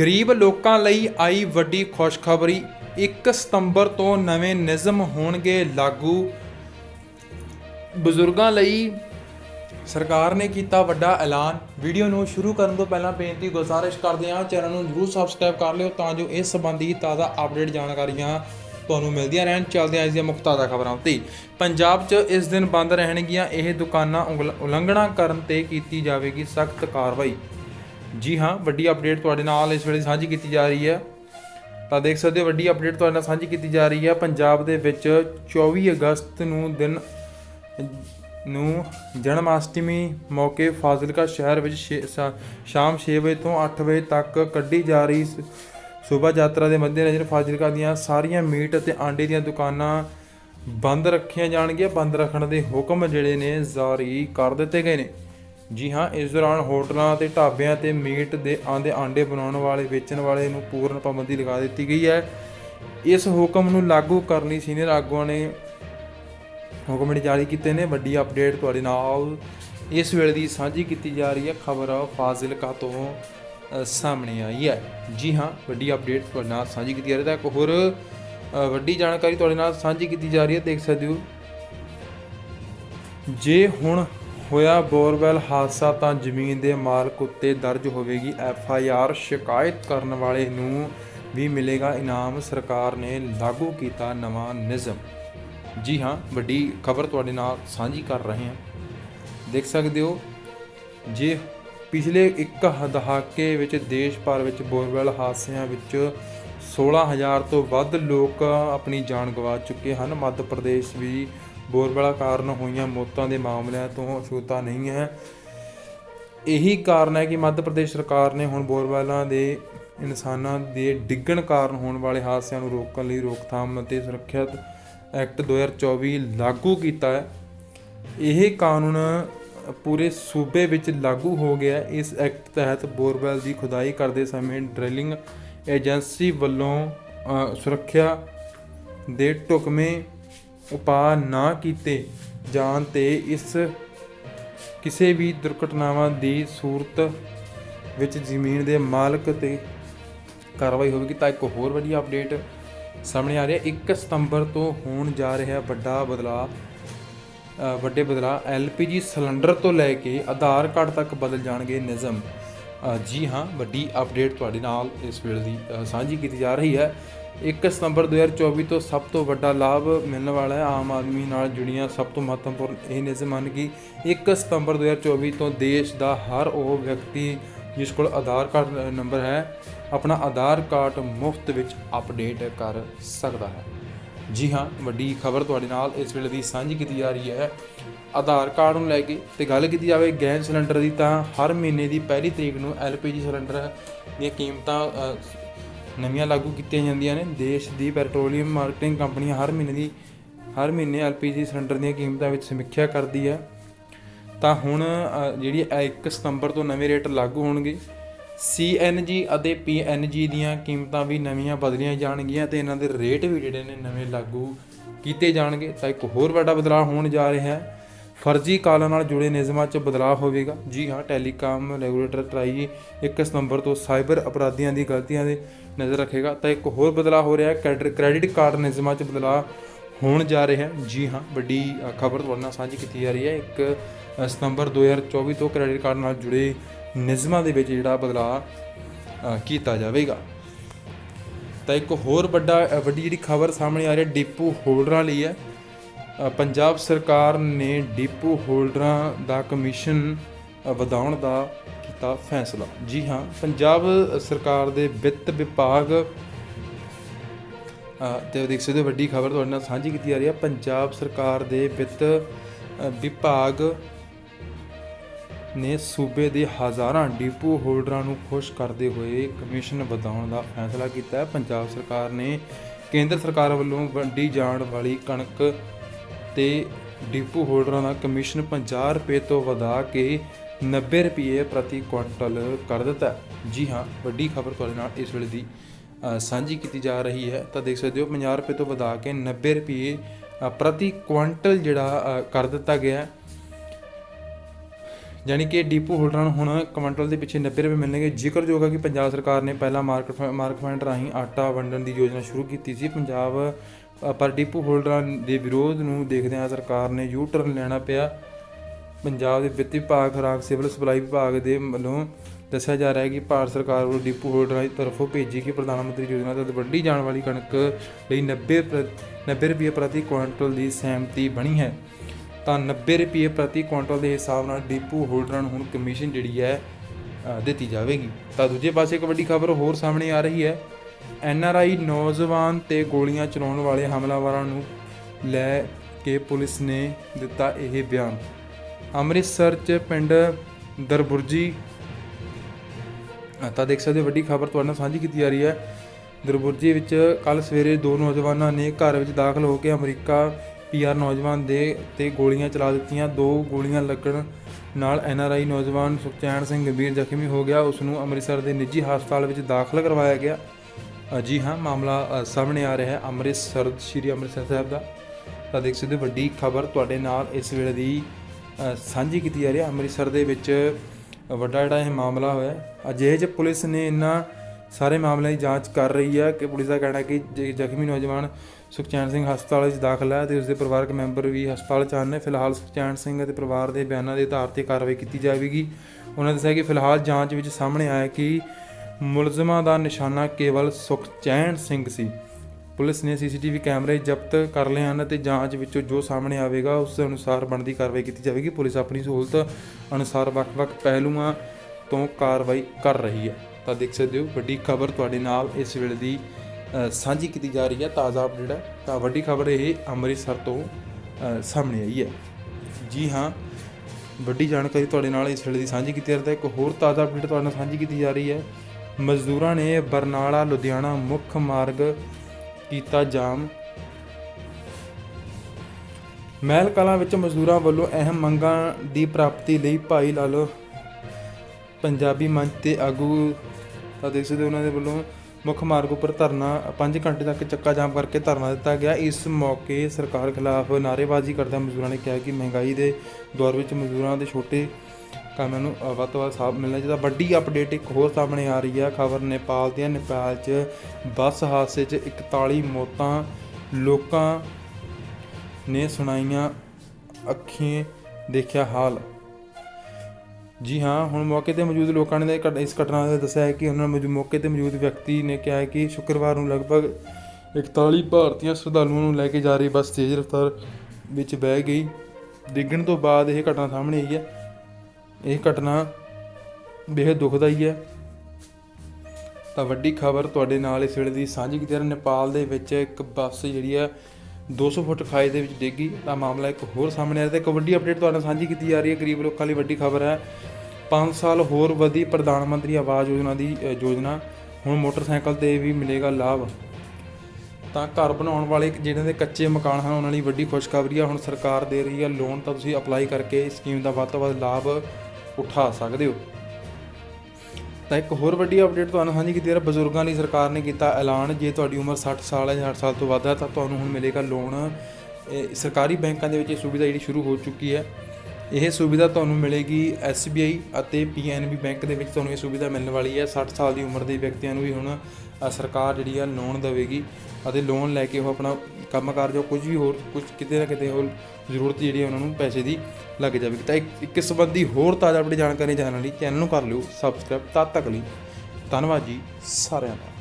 ਗਰੀਬ ਲੋਕਾਂ ਲਈ ਆਈ ਵੱਡੀ ਖੁਸ਼ਖਬਰੀ 1 ਸਤੰਬਰ ਤੋਂ ਨਵੇਂ ਨਿਯਮ ਹੋਣਗੇ ਲਾਗੂ। ਬਜ਼ੁਰਗਾਂ ਲਈ ਸਰਕਾਰ ਨੇ ਕੀਤਾ ਵੱਡਾ ਐਲਾਨ। ਵੀਡੀਓ ਨੂੰ ਸ਼ੁਰੂ ਕਰਨ ਤੋਂ ਪਹਿਲਾਂ ਬੇਨਤੀ, ਗੁਜ਼ਾਰਿਸ਼ ਕਰਦੇ ਹਾਂ, ਚੈਨਲ ਨੂੰ ਜਰੂਰ ਸਬਸਕ੍ਰਾਈਬ ਕਰ ਲਿਓ ਤਾਂ ਜੋ ਇਸ ਸੰਬੰਧੀ ਤਾਜ਼ਾ ਅਪਡੇਟ ਜਾਣਕਾਰੀਆਂ ਤੁਹਾਨੂੰ ਮਿਲਦੀਆਂ ਰਹਿਣ। ਚੱਲਦੇ ਹਾਂ ਅੱਜ ਦੀਆਂ ਮੁੱਖ ਤਾਜ਼ਾ ਖਬਰਾਂ ਉੱਤੇ। ਪੰਜਾਬ 'ਚ ਇਸ ਦਿਨ ਬੰਦ ਰਹਿਣਗੀਆਂ, ਇਹ ਦੁਕਾਨਾਂ ਉਗਲ- ਉਲੰਘਣਾ ਕਰਨ ਤੇ ਕੀਤੀ ਜਾਵੇਗੀ ਸਖਤ ਕਾਰਵਾਈ। ਜੀ ਹਾਂ, ਵੱਡੀ ਅਪਡੇਟ ਤੁਹਾਡੇ ਨਾਲ ਇਸ ਵੇਲੇ ਸਾਂਝੀ ਕੀਤੀ ਜਾ ਰਹੀ ਹੈ। ਤਾਂ ਦੇਖ ਸਕਦੇ ਹੋ, ਵੱਡੀ ਅਪਡੇਟ ਤੁਹਾਡੇ ਨਾਲ ਸਾਂਝੀ ਕੀਤੀ ਜਾ ਰਹੀ ਹੈ। ਪੰਜਾਬ ਦੇ ਵਿੱਚ 24 ਅਗਸਤ ਨੂੰ ਦਿਨ ਨੂੰ ਜਨਮ ਅਸ਼ਟਮੀ ਮੌਕੇ ਫਾਜ਼ਿਲਕਾ ਸ਼ਹਿਰ ਵਿੱਚ ਛੇ- ਸ਼ਾ- ਸ਼ਾਮ 6 ਵਜੇ ਤੋਂ 8 ਵਜੇ ਤੱਕ ਕੱਢੀ ਜਾ ਰਹੀ ਸ- ਸ਼ੋਭਾ ਯਾਤਰਾ ਦੇ ਮੱਦੇਨਜ਼ਰ ਫਾਜ਼ਿਲਕਾ ਦੀਆਂ ਸਾਰੀਆਂ ਮੀਟ ਅਤੇ ਆਂਡੇ ਦੀਆਂ ਦੁਕਾਨਾਂ ਬੰਦ ਰੱਖੀਆਂ ਜਾਣਗੀਆਂ। ਬੰਦ ਰੱਖਣ ਦੇ ਹੁਕਮ ਜਿਹੜੇ ਨੇ, ਜਾਰੀ ਕਰ ਦਿੱਤੇ ਗਏ ਨੇ। ਜੀ ਹਾਂ, ਇਸ ਦੌਰਾਨ ਹੋਟਲਾਂ ਤੇ ਢਾਬਿਆਂ ਤੇ ਮੀਟ ਦੇ ਆਂਦੇ ਆਂਡੇ ਬਣਾਉਣ ਵਾਲੇ, ਵੇਚਣ ਵਾਲੇ ਨੂੰ ਪੂਰਨ ਪਾਬੰਦੀ ਲਗਾ ਦਿੱਤੀ ਗਈ ਹੈ। ਇਸ ਹੁਕਮ ਨੂੰ ਲਾਗੂ ਕਰਨ ਲਈ ਸੀਨੀਅਰ ਆਗੂਆਂ ਨੇ ਹੁਕਮ ਜਾਰੀ ਕੀਤੇ ਨੇ, ਵੱਡੀ ਅਪਡੇਟ ਤੁਹਾਡੇ ਨਾਲ ਇਸ ਵੇਲੇ ਦੀ ਸਾਂਝੀ ਕੀਤੀ ਜਾ ਰਹੀ ਹੈ। ਖਬਰ ਫਾਜ਼ਿਲਕਾ ਤੋਂ ਸਾਹਮਣੇ ਆਈ ਹੈ। ਜੀ ਹਾਂ, ਵੱਡੀ ਅਪਡੇਟ ਤੁਹਾਡੇ ਨਾਲ ਸਾਂਝੀ ਕੀਤੀ ਜਾ ਰਹੀ ਹੈ। ਇੱਕ ਹੋਰ ਵੱਡੀ ਜਾਣਕਾਰੀ ਤੁਹਾਡੇ ਨਾਲ ਸਾਂਝੀ ਕੀਤੀ ਜਾ ਰਹੀ ਹੈ, ਦੇਖ ਸਕਦੇ ਹੋ। ਜੇ ਹੁਣ ਹੋਇਆ ਬੋਰਵੈਲ ਹਾਦਸਾ ਤਾਂ ਜ਼ਮੀਨ ਦੇ ਮਾਲਕ ਉੱਤੇ ਦਰਜ ਹੋਵੇਗੀ। ਐਫ ਆਈ ਆਰ ਸ਼ਿਕਾਇਤ ਕਰਨ ਵਾਲੇ ਨੂੰ ਵੀ ਮਿਲੇਗਾ ਇਨਾਮ। ਸਰਕਾਰ ਨੇ ਲਾਗੂ ਕੀਤਾ ਨਵਾਂ ਨਿਯਮ। ਜੀ ਹਾਂ, ਵੱਡੀ ਖਬਰ ਤੁਹਾਡੇ ਨਾਲ ਸਾਂਝੀ ਕਰ ਰਹੇ ਹਾਂ। ਦੇਖ ਸਕਦੇ ਹੋ, ਜੇ ਪਿਛਲੇ ਇੱਕ ਦਹਾਕੇ ਵਿੱਚ ਦੇਸ਼ ਭਰ ਵਿੱਚ ਬੋਰਵੈਲ ਹਾਦਸਿਆਂ ਵਿੱਚ 16000 ਤੋਂ ਵੱਧ ਲੋਕ ਆਪਣੀ ਜਾਨ ਗਵਾ ਚੁੱਕੇ ਹਨ। ਮੱਧ ਪ੍ਰਦੇਸ਼ ਵੀ ਬੋਰਵੈਲ ਕਾਰਨ ਹੋਈਆਂ ਮੌਤਾਂ ਦੇ ਮਾਮਲਿਆਂ ਤੋਂ ਅਛੂਤਾ ਨਹੀਂ ਹੈ। ਇਹੀ ਕਾਰਨ ਹੈ ਕਿ ਮੱਧ ਪ੍ਰਦੇਸ਼ ਸਰਕਾਰ ਨੇ ਹੁਣ ਬੋਰਵੈਲਾਂ ਦੇ ਇਨਸਾਨਾਂ ਦੇ ਡਿੱਗਣ ਕਾਰਨ ਹੋਣ ਵਾਲੇ ਹਾਦਸਿਆਂ ਨੂੰ ਰੋਕਣ ਲਈ ਰੋਕਥਾਮ ਅਤੇ ਸੁਰੱਖਿਅਤ ਐਕਟ 2024 ਲਾਗੂ ਕੀਤਾ ਹੈ। ਇਹ ਕਾਨੂੰਨ ਪੂਰੇ ਸੂਬੇ ਵਿੱਚ ਲਾਗੂ ਹੋ ਗਿਆ ਇਸ ਐਕਟ ਤਹਿਤ ਬੋਰਵੈਲ ਦੀ ਖੁਦਾਈ ਕਰਦੇ ਸਮੇਂ ਡ੍ਰਿਲਿੰਗ ਏਜੰਸੀ ਵੱਲੋਂ ਸੁਰੱਖਿਆ ਦੇ ਢੁਕਵੇਂ ਉਪਾਅ ਨਾ ਕੀਤੇ ਜਾਣ ਤੇ ਇਸ ਕਿਸੇ ਵੀ ਦੁਰਘਟਨਾਵਾਂ ਦੀ ਸੂਰਤ ਵਿੱਚ ਜ਼ਮੀਨ ਦੇ ਮਾਲਕ ਤੇ ਕਾਰਵਾਈ ਹੋਵੇਗੀ ਤਾਂ ਇੱਕ ਹੋਰ ਵਧੀਆ ਅਪਡੇਟ ਸਾਹਮਣੇ ਆ ਰਿਹਾ। 1 ਸਤੰਬਰ ਤੋਂ ਹੋਣ ਜਾ ਰਿਹਾ ਵੱਡਾ ਬਦਲਾਅ ਵੱਡੇ ਬਦਲਾਅ ਐਲਪੀਜੀ ਸਿਲੰਡਰ ਤੋਂ ਲੈ ਕੇ ਆਧਾਰ ਕਾਰਡ ਤੱਕ ਬਦਲ ਜਾਣਗੇ ਨਿਯਮ। ਜੀ ਹਾਂ, ਵੱਡੀ ਅਪਡੇਟ ਤੁਹਾਡੇ ਨਾਲ ਇਸ ਵੇਲੇ ਦੀ ਸਾਂਝੀ ਕੀਤੀ ਜਾ ਰਹੀ ਹੈ। 1 ਸਤੰਬਰ 2024 ਤੋਂ ਸਭ ਤੋਂ ਵੱਡਾ ਲਾਭ ਮਿਲਣ ਵਾਲਾ ਹੈ ਆਮ ਆਦਮੀ ਨਾਲ ਜੁੜੀਆਂ ਸਭ ਤੋਂ ਮਹੱਤਵਪੂਰਨ ਇਹ ਨਿਯਮ ਹਨ ਕਿ। 1 ਸਤੰਬਰ 2024 ਤੋਂ ਦੇਸ਼ ਦਾ ਹਰ ਉਹ ਵਿਅਕਤੀ ਜਿਸ ਕੋਲ ਆਧਾਰ ਕਾਰਡ ਨੰਬਰ ਹੈ, ਆਪਣਾ ਆਧਾਰ ਕਾਰਡ ਮੁਫਤ ਵਿੱਚ ਅਪਡੇਟ ਕਰ ਸਕਦਾ ਹੈ। ਜੀ ਹਾਂ, ਵੱਡੀ ਖਬਰ ਤੁਹਾਡੇ ਨਾਲ ਇਸ ਵੇਲੇ ਦੀ ਸਾਂਝੀ ਕੀਤੀ ਜਾ ਰਹੀ ਹੈ। ਆਧਾਰ ਕਾਰਡ ਨੂੰ ਲੈ ਕੇ ਤੇ ਗੱਲ ਕੀਤੀ ਜਾਵੇ ਗੈਸ ਸਿਲੰਡਰ ਦੀ ਤਾਂ ਹਰ ਮਹੀਨੇ ਦੀ ਪਹਿਲੀ ਤਰੀਕ ਨੂੰ ਐਲਪੀਜੀ ਸਿਲੰਡਰ ਦੀਆਂ ਕੀਮਤਾਂ ਨਵੀਆਂ ਲਾਗੂ ਕੀਤੀਆਂ ਜਾਂਦੀਆਂ ਨੇ। ਦੇਸ਼ ਦੀ ਪੈਟਰੋਲੀਅਮ ਮਾਰਕੀਟਿੰਗ ਕੰਪਨੀਆਂ ਹਰ ਮਹੀਨੇ ਦੀ, ਹਰ ਮਹੀਨੇ ਐਲਪੀਜੀ ਸਿਲੰਡਰ ਦੀਆਂ ਕੀਮਤਾਂ ਵਿੱਚ ਸਮੀਖਿਆ ਕਰਦੀ ਹੈ। ਤਾਂ ਹੁਣ ਜਿਹੜੀ 1 ਸਤੰਬਰ ਤੋਂ ਨਵੇਂ ਰੇਟ ਲਾਗੂ ਹੋਣਗੇ। CNG ਅਤੇ PNG ਦੀਆਂ ਕੀਮਤਾਂ ਵੀ ਨਵੀਆਂ ਬਦਲੀਆਂ ਜਾਣਗੀਆਂ ਤੇ ਇਹਨਾਂ ਦੇ ਰੇਟ ਵੀ ਜਿਹੜੇ ਨੇ ਨਵੇਂ ਲਾਗੂ ਕੀਤੇ ਜਾਣਗੇ। ਤਾਂ ਇੱਕ ਹੋਰ ਵੱਡਾ ਬਦਲਾਅ ਹੋਣ ਜਾ ਰਿਹਾ ਹੈ। ਫਰਜ਼ੀ ਕਾਲਾਂ ਨਾਲ ਜੁੜੇ ਨਿਯਮਾਂ 'ਚ ਬਦਲਾਅ ਹੋਵੇਗਾ। ਜੀ ਹਾਂ, ਟੈਲੀਕਾਮ ਰੈਗੂਲੇਟਰ ਟਰਾਈ 1 ਸਤੰਬਰ ਤੋਂ ਸਾਈਬਰ ਅਪਰਾਧੀਆਂ ਦੀ ਗਲਤੀਆਂ ਦੇ ਨਜ਼ਰ ਰੱਖੇਗਾ। ਤਾਂ ਇੱਕ ਹੋਰ ਬਦਲਾਅ ਹੋ ਰਿਹਾ ਹੈ। ਕ੍ਰੈਡਿਟ ਕਾਰਡ ਨਿਯਮਾਂ 'ਚ ਬਦਲਾਅ ਹੋਣ ਜਾ ਰਿਹਾ ਹੈ। ਜੀ ਹਾਂ, ਵੱਡੀ ਖਬਰ ਤੁਹਾਡੇ ਨਾਲ ਸਾਂਝੀ ਕੀਤੀ ਜਾ ਰਹੀ ਹੈ। 1 ਸਤੰਬਰ 2024 ਤੋਂ ਕ੍ਰੈਡਿਟ ਕਾਰਡ ਨਾਲ ਜੁੜੇ ਨਿਯਮਾਂ ਦੇ ਵਿੱਚ ਜਿਹੜਾ ਬਦਲਾਅ ਕੀਤਾ ਜਾਵੇਗਾ। ਤਾਂ ਇੱਕ ਹੋਰ ਵੱਡਾ ਵੱਡੀ ਜਿਹੜੀ ਖਬਰ ਸਾਹਮਣੇ ਆ ਰਹੀ ਹੈ, ਡਿਪੂ ਹੋਲਡਰਾਂ ਲਈ ਹੈ। ਪੰਜਾਬ ਸਰਕਾਰ ਨੇ ਡਿਪੂ ਹੋਲਡਰਾਂ ਦਾ ਕਮਿਸ਼ਨ ਵਧਾਉਣ ਦਾ ਕੀਤਾ ਫੈਸਲਾ। ਜੀ ਹਾਂ ਪੰਜਾਬ ਸਰਕਾਰ ਦੇ ਵਿੱਤ ਵਿਭਾਗ ਅ, ਤੇ ਦੇਖ ਸਕਦੇ ਹੋ ਵੱਡੀ ਖਬਰ ਤੁਹਾਡੇ ਨਾਲ ਸਾਂਝੀ ਕੀਤੀ ਜਾ ਰਹੀ ਹੈ ਪੰਜਾਬ ਸਰਕਾਰ ਦੇ ਵਿੱਤ ਵਿਭਾਗ ਨੇ ਸੂਬੇ ਦੇ ਹਜ਼ਾਰਾਂ ਡੀਪੂ ਹੋਲਡਰਾਂ ਨੂੰ ਖੁਸ਼ ਕਰਦੇ ਹੋਏ ਕਮਿਸ਼ਨ ਵਧਾਉਣ ਦਾ ਫੈਸਲਾ ਕੀਤਾ ਹੈ। ਪੰਜਾਬ ਸਰਕਾਰ ਨੇ ਕੇਂਦਰ ਸਰਕਾਰ ਵੱਲੋਂ ਵੰਡੀ ਜਾਣ ਵਾਲੀ ਕਣਕ ਤੇ ਡਿਪੂ ਹੋਲਡਰਾਂ ਦਾ ਕਮਿਸ਼ਨ 50 ਰੁਪਏ ਤੋਂ ਵਧਾ ਕੇ 90 ਰੁਪਏ ਪ੍ਰਤੀ ਕੁਇੰਟਲ ਕਰ ਦਿੱਤਾ ਜੀ ਹਾਂ, ਵੱਡੀ ਖਬਰ ਤੁਹਾਡੇ ਨਾਲ ਇਸ ਵੇਲੇ ਦੀ ਸਾਂਝੀ ਕੀਤੀ ਜਾ ਰਹੀ ਹੈ। ਤਾਂ ਦੇਖ ਸਕਦੇ ਹੋ 50 ਰੁਪਏ ਤੋਂ ਵਧਾ ਕੇ 90 ਰੁਪਏ ਪ੍ਰਤੀ ਕੁਇੰਟਲ ਜਿਹੜਾ ਕਰ ਦਿੱਤਾ ਗਿਆ ਹੈ। ਯਾਨੀ ਕਿ ਡੀਪੂ ਹੋਲਡਰਾਂ ਨੂੰ ਹੁਣ ਕੁਇੰਟਲ ਦੇ ਪਿੱਛੇ 90 ਰੁਪਏ ਮਿਲਣਗੇ। ਜ਼ਿਕਰਯੋਗ ਹੈ ਕਿ ਪੰਜਾਬ ਸਰਕਾਰ ਨੇ ਪਹਿਲਾਂ ਮਾਰਕੀਟ ਮਾਰਕਫੈਂਡ ਰਾਹੀਂ ਆਟਾ ਵੰਡਣ ਦੀ ਯੋਜਨਾ ਸ਼ੁਰੂ ਕੀਤੀ ਸੀ। ਪੰਜਾਬ ਪਰ ਡਿਪੂ ਹੋਲਡਰਾਂ ਦੇ ਵਿਰੋਧ ਨੂੰ ਦੇਖਦਿਆਂ ਸਰਕਾਰ ਨੇ ਯੂ ਟਰਨ ਲੈਣਾ ਪਿਆ। ਪੰਜਾਬ ਦੇ ਵਿੱਤ ਵਿਭਾਗ, ਖੁਰਾਕ, ਸਿਵਲ ਸਪਲਾਈ ਵਿਭਾਗ ਦੇ ਵੱਲੋਂ ਦੱਸਿਆ ਜਾ ਰਿਹਾ ਹੈ ਕਿ ਭਾਰਤ ਸਰਕਾਰ ਵੱਲੋਂ ਡਿਪੂ ਹੋਲਡਰਾਂ ਦੀ ਤਰਫੋਂ ਭੇਜੀ ਕਿ ਪ੍ਰਧਾਨ ਮੰਤਰੀ ਯੋਜਨਾ ਤਹਿਤ ਵੰਡੀ ਜਾਣ ਵਾਲੀ ਕਣਕ ਲਈ 90 ਪ੍ਰ- 90 ਰੁਪਏ ਪ੍ਰਤੀ ਕੁਇੰਟਲ ਦੀ ਸਹਿਮਤੀ ਬਣੀ ਹੈ। ਤਾਂ 90 ਰੁਪਏ ਪ੍ਰਤੀ ਕੁਇੰਟਲ ਦੇ ਹਿਸਾਬ ਨਾਲ ਡਿਪੂ ਹੋਲਡਰਾਂ ਨੂੰ ਹੁਣ ਕਮਿਸ਼ਨ ਜਿਹੜੀ ਹੈ ਦਿੱਤੀ ਜਾਵੇਗੀ। ਤਾਂ ਦੂਜੇ ਪਾਸੇ ਇੱਕ ਵੱਡੀ ਖਬਰ ਹੋਰ ਸਾਹਮਣੇ ਆ ਰਹੀ ਹੈ। ਐਨ ਆਰ ਆਈ ਨੌਜਵਾਨ ਤੇ ਗੋਲੀਆਂ ਚਲਾਉਣ ਵਾਲੇ ਹਮਲਾਵਰਾਂ ਨੂੰ ਲੈ ਕੇ ਪੁਲਿਸ ਨੇ ਦਿੱਤਾ ਇਹ ਬਿਆਨ। ਅੰਮ੍ਰਿਤਸਰ ਚ ਪਿੰਡ ਦਰਬੁਰਜੀ ਤਾਂ ਦੇਖ ਸਕਦੇ ਵੱਡੀ ਖਬਰ ਤੁਹਾਡੇ ਨਾਲ ਸਾਂਝੀ ਕੀਤੀ ਜਾ ਰਹੀ ਹੈ। ਦਰਬੁਰਜੀ ਵਿੱਚ ਕੱਲ ਸਵੇਰੇ ਦੋ ਨੌਜਵਾਨਾਂ ਨੇ ਘਰ ਵਿੱਚ ਦਾਖਲ ਹੋ ਕੇ ਅਮਰੀਕਾ ਪੀਆਰ ਨੌਜਵਾਨ ਦੇ ਤੇ ਗੋਲੀਆਂ ਚਲਾ ਦਿੱਤੀਆਂ। ਦੋ ਗੋਲੀਆਂ ਲੱਗਣ ਨਾਲ ਐਨਆਰਆਈ ਨੌਜਵਾਨ ਸੁਖਚੈਨ ਸਿੰਘ ਗੰਭੀਰ ਜ਼ਖਮੀ ਹੋ ਗਿਆ। ਉਸ ਨੂੰ ਅੰਮ੍ਰਿਤਸਰ ਦੇ ਨਿੱਜੀ ਹਸਪਤਾਲ ਵਿੱਚ ਦਾਖਲ ਕਰਵਾਇਆ ਗਿਆ। ਜੀ ਹਾਂ, ਮਾਮਲਾ ਸਾਹਮਣੇ ਆ ਰਿਹਾ ਹੈ ਅੰਮ੍ਰਿਤਸਰ, ਸ਼੍ਰੀ ਅੰਮ੍ਰਿਤਸਰ ਸਾਹਿਬ ਦਾ। ਤਾਂ ਦੇਖ ਸਕਦੇ ਹੋ, ਵੱਡੀ ਖਬਰ ਤੁਹਾਡੇ ਨਾਲ ਇਸ ਵੇਲੇ ਦੀ ਸਾਂਝੀ ਕੀਤੀ ਜਾ ਰਹੀ ਹੈ। ਅੰਮ੍ਰਿਤਸਰ ਦੇ ਵਿੱਚ ਵੱਡਾ ਜਿਹੜਾ ਇਹ ਮਾਮਲਾ ਹੋਇਆ ਹੈ। ਅਜਿਹੇ ਚ ਪੁਲਿਸ ਨੇ ਇਹਨਾਂ ਸਾਰੇ ਮਾਮਲਿਆਂ ਦੀ ਜਾਂਚ ਕਰ ਰਹੀ ਹੈ ਕਿ ਪੁਲਿਸ ਦਾ ਕਹਿਣਾ ਕਿ ਜ- ਜ਼ਖਮੀ ਨੌਜਵਾਨ ਸੁਖਚੈਨ ਸਿੰਘ ਹਸਪਤਾਲ ਵਿੱਚ ਦਾਖਲ ਹੈ ਤੇ ਉਸਦੇ ਪਰਿਵਾਰਕ ਮੈਂਬਰ ਵੀ ਹਸਪਤਾਲ ਚ ਹਨ। ਨੇ ਫਿਲਹਾਲ ਸੁਖਚੈਨ ਸਿੰਘ ਅਤੇ ਪਰਿਵਾਰ ਦੇ ਬਿਆਨਾਂ ਦੇ ਆਧਾਰ ਤੇ ਕਾਰਵਾਈ ਕੀਤੀ ਜਾਵੇਗੀ। ਉਹਨਾਂ ਦੱਸਿਆ ਕਿ ਫਿਲਹਾਲ ਜਾਂਚ ਵਿੱਚ ਸਾਹਮਣੇ ਆਇਆ ਕਿ ਮੁਲਜ਼ਮਾਂ ਦਾ ਨਿਸ਼ਾਨਾ ਕੇਵਲ ਸੁਖਚੈਨ ਸਿੰਘ ਸੀ। ਪੁਲਿਸ ਨੇ ਸੀਸੀਟੀਵੀ ਕੈਮਰੇ ਜ਼ਬਤ ਕਰ ਲਏ ਹਨ ਅਤੇ ਜਾਂਚ ਵਿੱਚੋਂ ਜੋ ਸਾਹਮਣੇ ਆਵੇਗਾ, ਉਸ ਅਨੁਸਾਰ ਬਣਦੀ ਕਾਰਵਾਈ ਕੀਤੀ ਜਾਵੇਗੀ। ਪੁਲਿਸ ਆਪਣੀ ਸਹੂਲਤ ਅਨੁਸਾਰ ਵੱਖ-ਵੱਖ ਪਹਿਲੂਆਂ ਤੋਂ ਕਾਰਵਾਈ ਕਰ ਰਹੀ ਹੈ। ਤਾਂ ਦੇਖ ਸਕਦੇ ਹੋ, ਵੱਡੀ ਖਬਰ ਤੁਹਾਡੇ ਨਾਲ ਇਸ ਵੇਲੇ ਦੀ ਸਾਂਝੀ ਕੀਤੀ ਜਾ ਰਹੀ ਹੈ। ਤਾਜ਼ਾ ਅਪਡੇਟ ਹੈ। ਤਾਂ ਵੱਡੀ ਖਬਰ ਇਹ ਅੰਮ੍ਰਿਤਸਰ ਤੋਂ ਸਾਹਮਣੇ ਆਈ ਹੈ। ਜੀ ਹਾਂ, ਵੱਡੀ ਜਾਣਕਾਰੀ ਤੁਹਾਡੇ ਨਾਲ ਇਸ ਵੇਲੇ ਦੀ ਸਾਂਝੀ ਕੀਤੀ ਜਾ ਰਹੀ ਹੈ। ਇੱਕ ਹੋਰ ਤਾਜ਼ਾ ਅਪਡੇਟ ਤੁਹਾਡੇ ਨਾਲ ਸਾਂਝੀ ਕੀਤੀ ਜਾ ਰਹੀ ਹੈ। ਮਜ਼ਦੂਰਾਂ ਨੇ ਬਰਨਾਲਾ, ਲੁਧਿਆਣਾ ਮੁੱਖ ਮਾਰਗ ਕੀਤਾ ਜਾਮ। ਮਹਿਲ ਕਲਾਂ ਵਿੱਚ ਮਜ਼ਦੂਰਾਂ ਵੱਲੋਂ ਅਹਿਮ ਮੰਗਾਂ ਦੀ ਪ੍ਰਾਪਤੀ ਲਈ ਭਾਈ ਲਾਲੋ ਪੰਜਾਬੀ ਮੰਚ ਤੇ ਆਗੂ ਤਾਂ ਦੇਖ ਸਕਦੇ ਉਹਨਾਂ ਦੇ ਵੱਲੋਂ ਮੁੱਖ ਮਾਰਗ ਉੱਪਰ ਧਰਨਾ 5 ਘੰਟੇ ਤੱਕ ਚੱਕਾ ਜਾਮ ਕਰਕੇ ਧਰਨਾ ਦਿੱਤਾ ਗਿਆ। ਇਸ ਮੌਕੇ ਸਰਕਾਰ ਖਿਲਾਫ ਨਾਅਰੇਬਾਜ਼ੀ ਕਰਦਿਆਂ ਮਜ਼ਦੂਰਾਂ ਨੇ ਕਿਹਾ ਕਿ ਮਹਿੰਗਾਈ ਦੇ ਦੌਰ ਵਿੱਚ ਮਜ਼ਦੂਰਾਂ ਦੇ ਛੋਟੇ ਕਾਮਾਂ ਨੂੰ ਵੱਧ ਤੋਂ ਵੱਧ ਸਾਫ਼ ਮਿਲਣਾ ਚਾਹੀਦਾ। ਵੱਡੀ ਅਪਡੇਟ ਇੱਕ ਹੋਰ ਸਾਹਮਣੇ ਆ ਰਹੀ ਹੈ। ਖਬਰ ਨੇਪਾਲ ਦੀਆਂ ਨੇਪਾਲ 'ਚ ਬੱਸ ਹਾਦਸੇ 'ਚ 41 ਮੌਤਾਂ ਲੋਕਾਂ ਨੇ ਸੁਣਾਈਆਂ ਅੱਖੀਂ, ਦੇਖਿਆ ਹਾਲ। ਜੀ ਹਾਂ, ਹੁਣ ਮੌਕੇ ਤੇ ਮੌਜੂਦ ਲੋਕਾਂ ਨੇ ਘਟ- ਇਸ ਘਟਨਾ ਦਾ ਦੱਸਿਆ ਹੈ ਕਿ ਉਹਨਾਂ ਮੌਜੂ, ਮੌਕੇ ਤੇ ਮੌਜੂਦ ਵਿਅਕਤੀ ਨੇ ਕਿਹਾ ਹੈ ਕਿ ਸ਼ੁੱਕਰਵਾਰ ਨੂੰ ਲਗਭਗ 41 ਭਾਰਤੀਆਂ ਸ਼ਰਧਾਲੂਆਂ ਨੂੰ ਲੈ ਕੇ ਜਾ ਰਹੀ ਬੱਸ ਤੇਜ਼ ਰਫ਼ਤਾਰ ਵਿੱਚ ਬਹਿ ਗਈ। ਡਿੱਗਣ ਤੋਂ ਬਾਅਦ ਇਹ ਘਟਨਾ ਸਾਹਮਣੇ ਆਈ ਹੈ। ਇਹ ਘਟਨਾ ਬੇਹੱਦ ਦੁਖਦਾਈ ਹੈ। ਤਾਂ ਵੱਡੀ ਖਬਰ ਤੁਹਾਡੇ ਨਾਲ ਇਸ ਵੇਲੇ ਦੀ ਸਾਂਝੀ ਕੀਤੀ ਜਾ ਹੈ। ਨੇਪਾਲ ਦੇ ਵਿੱਚ ਇੱਕ ਬੱਸ ਜਿਹੜੀ ਹੈ 200 ਫੁੱਟ ਖਾਈ ਦੇ ਵਿੱਚ ਡਿੱਗੀ। ਤਾਂ ਮਾਮਲਾ ਇੱਕ ਹੋਰ ਸਾਹਮਣੇ ਆਇਆ ਰਿਹਾ ਤੇ ਇੱਕ ਵੱਡੀ ਅਪਡੇਟ ਤੁਹਾਡੇ ਨਾਲ ਸਾਂਝੀ ਕੀਤੀ ਜਾ ਰਹੀ ਹੈ। ਗਰੀਬ ਲੋਕਾਂ ਲਈ ਵੱਡੀ ਖਬਰ ਹੈ। 5 ਸਾਲ ਹੋਰ ਵਧੀ ਪ੍ਰਧਾਨ ਮੰਤਰੀ ਆਵਾਸ ਯੋਜਨਾ ਦੀ ਯੋਜਨਾ। ਹੁਣ ਮੋਟਰਸਾਈਕਲ ਤੇ ਵੀ ਮਿਲੇਗਾ ਲਾਭ। ਤਾਂ ਘਰ ਬਣਾਉਣ ਵਾਲੇ ਜਿਹਨਾਂ ਦੇ ਕੱਚੇ ਮਕਾਨ ਹਨ, ਉਹਨਾਂ ਲਈ ਵੱਡੀ ਖੁਸ਼ਖਬਰੀ ਆ ਹੁਣ ਸਰਕਾਰ ਦੇ ਰਹੀ ਹੈ ਲੋਨ, ਤਾਂ ਤੁਸੀਂ ਅਪਲਾਈ ਕਰਕੇ ਇਸ ਸਕੀਮ ਦਾ ਵੱਧ ਤੋਂ ਵੱਧ ਲਾਭ ਉਠਾ ਸਕਦੇ ਹੋ। ਤਾਂ ਇੱਕ ਹੋਰ ਵੱਡੀ ਅਪਡੇਟ ਤੁਹਾਨੂੰ ਹਾਂਜੀ ਕੀਤੀ ਯਾਰ ਬਜ਼ੁਰਗਾਂ ਲਈ ਸਰਕਾਰ ਨੇ ਕੀਤਾ ਐਲਾਨ, ਜੇ ਤੁਹਾਡੀ ਉਮਰ 60 ਸਾਲ ਹੈ ਜਾਂ 60 ਸਾਲ ਤੋਂ ਵੱਧ ਹੈ ਤਾਂ ਤੁਹਾਨੂੰ ਹੁਣ ਮਿਲੇਗਾ ਲੋਨ ਇਹ ਸਰਕਾਰੀ ਬੈਂਕਾਂ ਦੇ ਵਿੱਚ ਇਹ ਸੁਵਿਧਾ ਜਿਹੜੀ ਸ਼ੁਰੂ ਹੋ ਚੁੱਕੀ ਹੈ। ਇਹ ਸੁਵਿਧਾ ਤੁਹਾਨੂੰ ਮਿਲੇਗੀ SBI ਅਤੇ PNB ਬੈਂਕ ਦੇ ਵਿੱਚ ਤੁਹਾਨੂੰ ਇਹ ਸੁਵਿਧਾ ਮਿਲਣ ਵਾਲੀ ਹੈ। 60 ਸਾਲ ਦੀ ਉਮਰ ਦੇ ਵਿਅਕਤੀਆਂ ਨੂੰ ਵੀ ਹੁਣ ਸਰਕਾਰ ਜਿਹੜੀ ਆ ਲੋਨ ਦੇਵੇਗੀ ਅਤੇ ਲੋਨ ਲੈ ਕੇ ਉਹ ਆਪਣਾ ਕੰਮਕਾਰ ਜਾਂ ਕੁਝ ਵੀ ਹੋਰ, ਕੁਝ ਕਿਤੇ ਨਾ ਕਿਤੇ ਹੋਰ ਜ਼ਰੂਰਤ ਜਿਹੜੀ ਹੈ ਉਹਨਾਂ ਨੂੰ ਪੈਸੇ ਦੀ ਲੱਗ ਜਾਵੇਗੀ ਤਾਂ ਇੱਕ ਇੱਕ ਇਸ ਸੰਬੰਧੀ ਹੋਰ ਤਾਜ਼ਾ ਅਪਡੇਟ ਜਾਣਕਾਰੀ ਜਾਣਨ ਲਈ ਚੈਨਲ ਨੂੰ ਕਰ ਲਿਓ ਸਬਸਕ੍ਰਾਈਬ ਤਦ ਤੱਕ ਲਈ। ਧੰਨਵਾਦ ਜੀ ਸਾਰਿਆਂ ਦਾ।